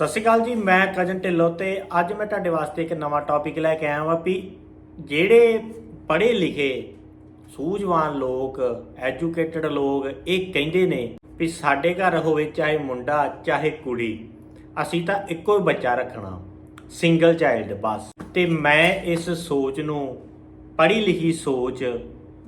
ਸਤਿ ਸ਼੍ਰੀ ਅਕਾਲ ਜੀ, ਮੈਂ ਕਜਨ ਢਿੱਲੋਂ ਤੇ ਅੱਜ ਮੈਂ ਤੁਹਾਡੇ ਵਾਸਤੇ ਇੱਕ ਨਵਾਂ ਟੌਪਿਕ ਲੈ ਕੇ ਆਇਆ ਹਾਂ ਵੀ ਜਿਹੜੇ ਪੜ੍ਹੇ ਲਿਖੇ ਸੂਝਵਾਨ ਲੋਕ ਐਜੂਕੇਟਡ ਲੋਕ, ਇਹ ਕਹਿੰਦੇ ਨੇ ਵੀ ਸਾਡੇ ਘਰ ਹੋਵੇ ਚਾਹੇ ਮੁੰਡਾ, ਚਾਹੇ ਕੁੜੀ, ਅਸੀਂ ਤਾਂ ਇੱਕੋ ਹੀ ਬੱਚਾ ਰੱਖਣਾ ਸਿੰਗਲ ਚਾਈਲਡ ਬਸ। ਤੇ ਮੈਂ ਇਸ ਸੋਚ ਨੂੰ ਪੜ੍ਹੀ ਲਿਖੀ ਸੋਚ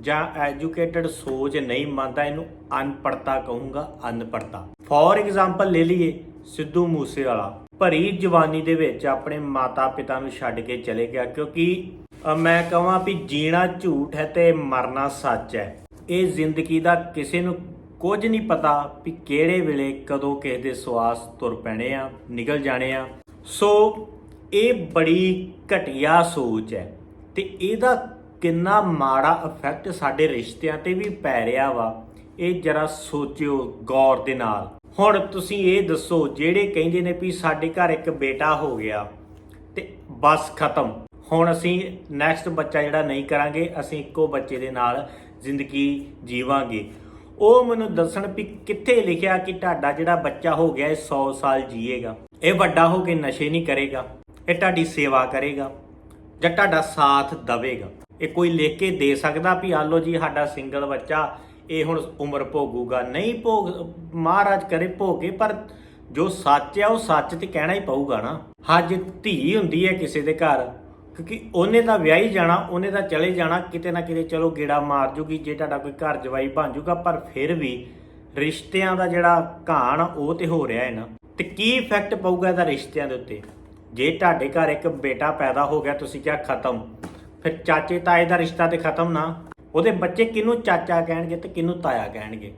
ਜਾਂ ਐਜੂਕੇਟਡ ਸੋਚ ਨਹੀਂ ਮੰਨਦਾ, ਇਹਨੂੰ ਅਨਪੜਤਾ ਕਹੂੰਗਾ ਅਨਪੜਤਾ ਫੋਰ ਐਗਜ਼ਾਮਪਲ ਲੈ ਲਈਏ, ਸਿੱਧੂ ਮੂਸੇਵਾਲਾ। ਭਰੀ ਜਵਾਨੀ ਦੇ ਵਿੱਚ ਆਪਣੇ ਮਾਤਾ ਪਿਤਾ ਨੂੰ ਛੱਡ ਕੇ ਚਲੇ ਗਿਆ, ਕਿਉਂਕਿ ਮੈਂ ਕਹਾਂ ਵੀ ਜੀਣਾ ਝੂਠ ਹੈ ਤੇ ਮਰਨਾ ਸੱਚ ਹੈ। ਇਹ ਜ਼ਿੰਦਗੀ ਦਾ ਕਿਸੇ ਨੂੰ ਕੁਝ ਨਹੀਂ ਪਤਾ ਵੀ ਕਿਹੜੇ ਵੇਲੇ ਕਦੋਂ ਕਿਸੇ ਦੇ ਸਵਾਸ ਤੁਰ ਪੈਣੇ ਆ, ਨਿਕਲ ਜਾਣੇ ਆ। ਸੋ ਇਹ ਬੜੀ ਘਟੀਆ ਸੋਚ ਹੈ ਤੇ ਇਹਦਾ ਕਿੰਨਾ ਮਾੜਾ ਇਫੈਕਟ ਸਾਡੇ ਰਿਸ਼ਤਿਆਂ ਤੇ ਵੀ ਪੈ ਰਿਹਾ ਵਾ। ਇਹ ਜਰਾ ਸੋਚਿਓ ਗੌਰ ਦੇ ਨਾਲ। ਹੁਣ ਤੁਸੀਂ ਇਹ ਦੱਸੋ, ਜਿਹੜੇ ਕਹਿੰਦੇ ਨੇ ਵੀ ਸਾਡੇ ਘਰ ਇੱਕ ਬੇਟਾ ਹੋ ਗਿਆ ਤੇ ਬਸ ਖਤਮ। ਹੁਣ ਅਸੀਂ ਨੈਕਸਟ ਬੱਚਾ ਜਿਹੜਾ ਨਹੀਂ ਕਰਾਂਗੇ, ਅਸੀਂ ਇੱਕੋ ਬੱਚੇ ਦੇ ਨਾਲ ਜ਼ਿੰਦਗੀ ਜੀਵਾਂਗੇ। ਉਹ ਮੈਨੂੰ ਦੱਸਣ ਵੀ ਕਿੱਥੇ ਲਿਖਿਆ ਕਿ ਤੁਹਾਡਾ ਜਿਹੜਾ ਬੱਚਾ ਹੋ ਗਿਆ, ਇਹ 100 ਸਾਲ ਜੀਏਗਾ। ਇਹ ਵੱਡਾ ਹੋ ਕੇ ਨਸ਼ੇ ਨਹੀਂ ਕਰੇਗਾ, ਇਹ ਤੁਹਾਡੀ ਸੇਵਾ ਕਰੇਗਾ। ਜਾਂ ਤੁਹਾਡਾ ਸਾਥ ਦੇਵੇਗਾ। ਇਹ ਕੋਈ ਲਿਖ ਕੇ ਦੇ ਸਕਦਾ ਵੀ ਆ ਲਓ ਜੀ ਸਾਡਾ ਸਿੰਗਲ ਬੱਚਾ ਇਹ ਹੁਣ ਉਮਰ ਭੋਗੂਗਾ। ਨਹੀਂ ਭੋਗ ਮਹਾਰਾਜ ਕਰੇ ਭੋਗੇ ਪਰ ਜੋ ਸੱਚ ਆ ਉਹ ਸੱਚ ਤੇ ਕਹਿਣਾ ਹੀ ਪਊਗਾ ਨਾ। ਹੱਜ ਧੀ ਹੁੰਦੀ ਹੈ ਕਿਸੇ ਦੇ ਘਰ ਕਿਉਂਕਿ ਉਹਨੇ ਤਾਂ ਵਿਆਹੀ ਜਾਣਾ ਉਹਨੇ ਤਾਂ ਚਲੇ ਜਾਣਾ ਕਿਤੇ ਨਾ ਕਿਤੇ ਚਲੋ ਗੇੜਾ ਮਾਰ ਜੂਗੀ ਜੇ ਤੁਹਾਡਾ ਕੋਈ ਘਰ ਜਵਾਈ ਬਣ ਜੂਗਾ ਪਰ ਫਿਰ ਵੀ ਰਿਸ਼ਤਿਆਂ ਦਾ ਜਿਹੜਾ ਘਾਣ ਆ, ਉਹ ਤੇ ਹੋ ਰਿਹਾ ਹੈ ਨਾ। ਤੇ ਕੀ ਇਫੈਕਟ ਪਊਗਾ ਇਹਦਾ ਰਿਸ਼ਤਿਆਂ ਦੇ ਉੱਤੇ? ਜੇ ਤੁਹਾਡੇ ਘਰ ਇੱਕ ਬੇਟਾ ਪੈਦਾ ਹੋ ਗਿਆ, ਤੁਸੀਂ ਕਿਹਾ ਖਤਮ। ਫਿਰ ਚਾਚੇ ਤਾਏ ਦਾ ਰਿਸ਼ਤਾ ਤੇ ਖਤਮ ਨਾ। ਉਹਦੇ ਬੱਚੇ ਕਿਹਨੂੰ ਚਾਚਾ ਕਹਿਣਗੇ ਤੇ ਕਿਹਨੂੰ ਤਾਇਆ ਕਹਿਣਗੇ?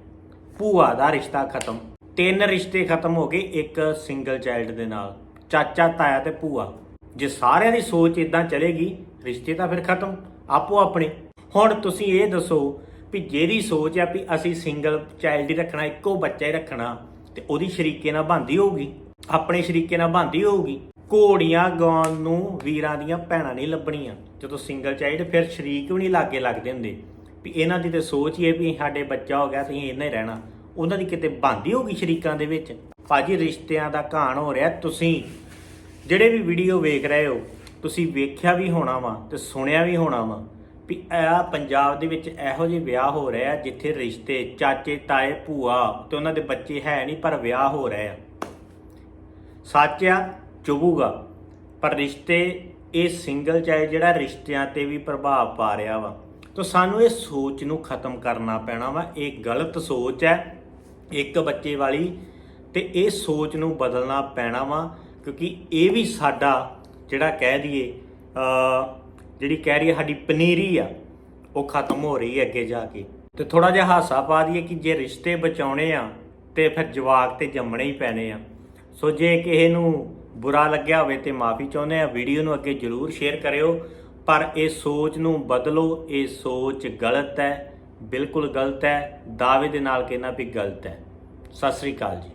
ਭੂਆ ਦਾ ਰਿਸ਼ਤਾ ਖਤਮ। ਤਿੰਨ ਰਿਸ਼ਤੇ ਖਤਮ ਹੋ ਗਏ ਇੱਕ ਸਿੰਗਲ ਚਾਈਲਡ ਦੇ ਨਾਲ, ਚਾਚਾ, ਤਾਇਆ ਤੇ ਭੂਆ। ਜੇ ਸਾਰਿਆਂ ਦੀ ਸੋਚ ਇਦਾਂ ਚਲੇਗੀ, ਰਿਸ਼ਤੇ ਤਾਂ ਫਿਰ ਖਤਮ, ਆਪੋ ਆਪਣੇ। ਹੁਣ ਤੁਸੀਂ ਇਹ ਦੱਸੋ ਵੀ ਜਿਹਦੀ ਸੋਚ ਆ ਵੀ ਅਸੀਂ ਸਿੰਗਲ ਚਾਈਲਡ ਹੀ ਰੱਖਣਾ, ਇੱਕੋ ਬੱਚਾ ਹੀ ਰੱਖਣਾ, ਤੇ ਉਹਦੀ ਸ਼ਰੀਕੇ ਨਾਲ ਬੰਦੀ ਹੋਊਗੀ? ਆਪਣੇ ਸ਼ਰੀਕੇ ਨਾਲ ਬੰਦੀ ਹੋਊਗੀ? ਘੋੜੀਆਂ ਗਾਉਣ ਨੂੰ ਵੀਰਾਂ ਦੀਆਂ ਭੈਣਾਂ ਨਹੀਂ ਲੱਭਣੀਆਂ। ਜਦੋਂ ਸਿੰਗਲ ਚਾਈਲਡ ਫਿਰ ਸ਼ਰੀਕ ਵੀ ਨਹੀਂ ਲਾਗੇ ਲੱਗਦੇ ਹੁੰਦੇ। ਵੀ ਇਹਨਾਂ ਦੀ ਤੇ ਸੋਚ ਹੀ ਹੈ ਵੀ ਸਾਡੇ ਬੱਚਾ ਹੋ ਗਿਆ ਤੁਸੀਂ ਇਹਨਾਂ ਹੀ ਰਹਿਣਾ। ਉਹਨਾਂ ਦੀ ਕਿਤੇ ਬੰਦੀ ਹੋਊਗੀ ਸ਼ਰੀਕਾਂ ਦੇ ਵਿੱਚ। ਭਾਜੀ, ਰਿਸ਼ਤਿਆਂ ਦਾ ਘਾਣ ਹੋ ਰਿਹਾ ਤੁਸੀਂ। ਜਿਹੜੇ ਵੀ ਵੀਡੀਓ ਵੇਖ ਰਹੇ ਹੋ, ਤੁਸੀਂ ਵੇਖਿਆ ਵੀ ਹੋਣਾ ਵਾ ਤੇ ਸੁਣਿਆ ਵੀ ਹੋਣਾ ਵਾ ਵੀ ਆ ਪੰਜਾਬ ਦੇ ਵਿੱਚ ਇਹੋ ਜਿਹੇ ਵਿਆਹ ਹੋ ਰਹੇ ਆ, ਜਿੱਥੇ ਰਿਸ਼ਤੇ, ਚਾਚੇ, ਤਾਏ, ਭੂਆ ਤੇ ਉਹਨਾਂ ਦੇ ਬੱਚੇ ਹੈ ਨਹੀਂ, ਪਰ ਵਿਆਹ ਹੋ ਰਹੇ ਆ। ਸੱਚ ਆ ਚੁਭੂਗਾ। ਪਰ ਰਿਸ਼ਤੇ ਇਹ ਸਿੰਗਲ ਚਾਹੇ ਜਿਹੜਾ ਰਿਸ਼ਤਿਆਂ ਤੇ ਵੀ ਪ੍ਰਭਾਵ ਪਾ ਰਿਹਾ ਵਾ। ਤਾਂ ਸਾਨੂੰ ਇਹ ਸੋਚ ਨੂੰ ਖਤਮ ਕਰਨਾ ਪੈਣਾ ਵਾ। ਇਹ ਗਲਤ ਸੋਚ ਹੈ, ਇੱਕ ਬੱਚੇ ਵਾਲੀ, ਤੇ ਇਹ ਸੋਚ ਨੂੰ ਬਦਲਣਾ ਪੈਣਾ ਵਾ, ਕਿਉਂਕਿ ਇਹ ਵੀ ਸਾਡਾ ਜਿਹੜਾ ਕਹਿ ਦਈਏ ਜਿਹੜੀ ਕਹਿ ਰਹੀ ਹੈ ਸਾਡੀ ਪਨੀਰੀ ਆ, ਉਹ ਖਤਮ ਹੋ ਰਹੀ ਹੈ ਅੱਗੇ ਜਾ ਕੇ। ਤੇ ਥੋੜਾ ਜਿਹਾ ਹਾਸਾ ਪਾ ਦਈਏ ਕਿ ਜੇ ਰਿਸ਼ਤੇ ਬਚਾਉਣੇ ਆ, ਤੇ ਫਿਰ ਜਵਾਕ ਤੇ ਜੰਮਣੇ ਹੀ ਪੈਣੇ ਆ। ਸੋ ਜੇ ਕਿਸੇ ਨੂੰ ਬੁਰਾ ਲੱਗਿਆ ਹੋਵੇ ਤੇ ਮਾਫੀ ਚਾਹੁੰਦੇ ਆ ਵੀਡੀਓ ਨੂੰ ਅੱਗੇ ਜਰੂਰ ਸ਼ੇਅਰ ਕਰਿਓ। ਪਰ ਇਹ ਸੋਚ ਨੂੰ ਬਦਲੋ। ਇਹ ਸੋਚ ਗਲਤ ਹੈ। ਬਿਲਕੁਲ ਗਲਤ ਹੈ। ਦਾਅਵੇ ਦੇ ਨਾਲ ਕਹਿਣਾ ਵੀ ਗਲਤ ਹੈ। ਸਤਿ ਸ੍ਰੀ ਅਕਾਲ ਜੀ।